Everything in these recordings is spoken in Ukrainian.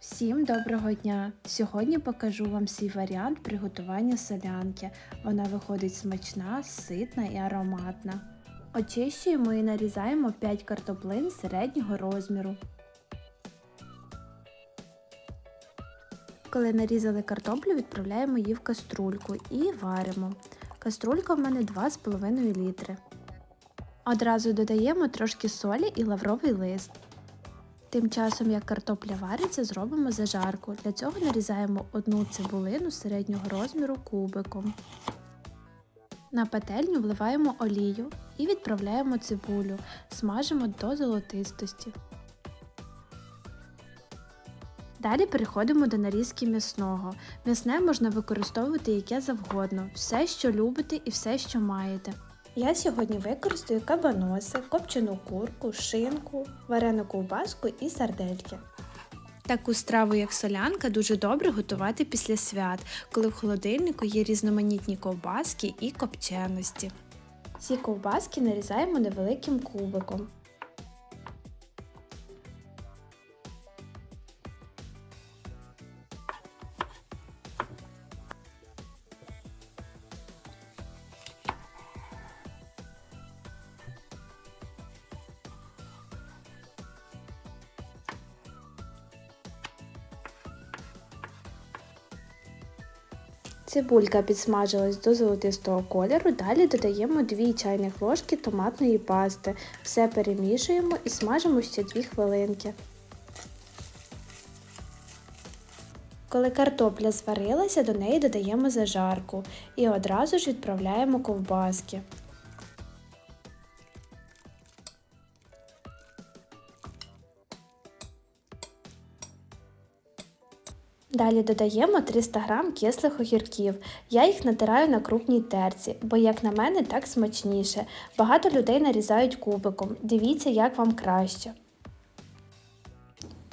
Всім доброго дня! Сьогодні покажу вам свій варіант приготування солянки. Вона виходить смачна, ситна і ароматна. Очищуємо і нарізаємо 5 картоплин середнього розміру. Коли нарізали картоплю, відправляємо її в каструльку і варимо. Каструлька в мене 2,5 літри. Одразу додаємо трошки солі і лавровий лист. Тим часом, як картопля вариться, зробимо зажарку. Для цього нарізаємо одну цибулину середнього розміру кубиком. На пательню вливаємо олію і відправляємо цибулю, смажимо до золотистості. Далі переходимо до нарізки м'ясного. М'ясне можна використовувати яке завгодно, все, що любите і все, що маєте. Я сьогодні використаю кабаноси, копчену курку, шинку, варену ковбаску і сардельки. Таку страву, як солянка, дуже добре готувати після свят, коли в холодильнику є різноманітні ковбаски і копченості. Ці ковбаски нарізаємо невеликим кубиком. Цибулька підсмажилась до золотистого кольору. Далі додаємо 2 чайних ложки томатної пасти. Все перемішуємо і смажимо ще 2 хвилинки. Коли картопля зварилася, до неї додаємо зажарку і одразу ж відправляємо ковбаски. Далі додаємо 300 г кислих огірків. Я їх натираю на крупній терці, бо, як на мене, так смачніше. Багато людей нарізають кубиком. Дивіться, як вам краще.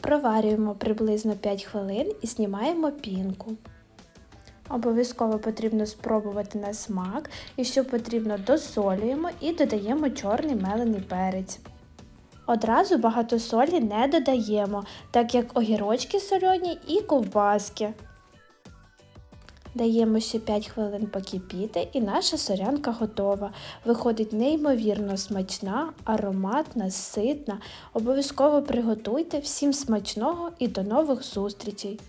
Проварюємо приблизно 5 хвилин і знімаємо пінку. Обов'язково потрібно спробувати на смак, і що потрібно, досолюємо і додаємо чорний мелений перець. Одразу багато солі не додаємо, так як огірочки солені і ковбаски. Даємо ще 5 хвилин покипіти і наша сорянка готова. Виходить неймовірно смачна, ароматна, ситна. Обов'язково приготуйте всім смачного і до нових зустрічей!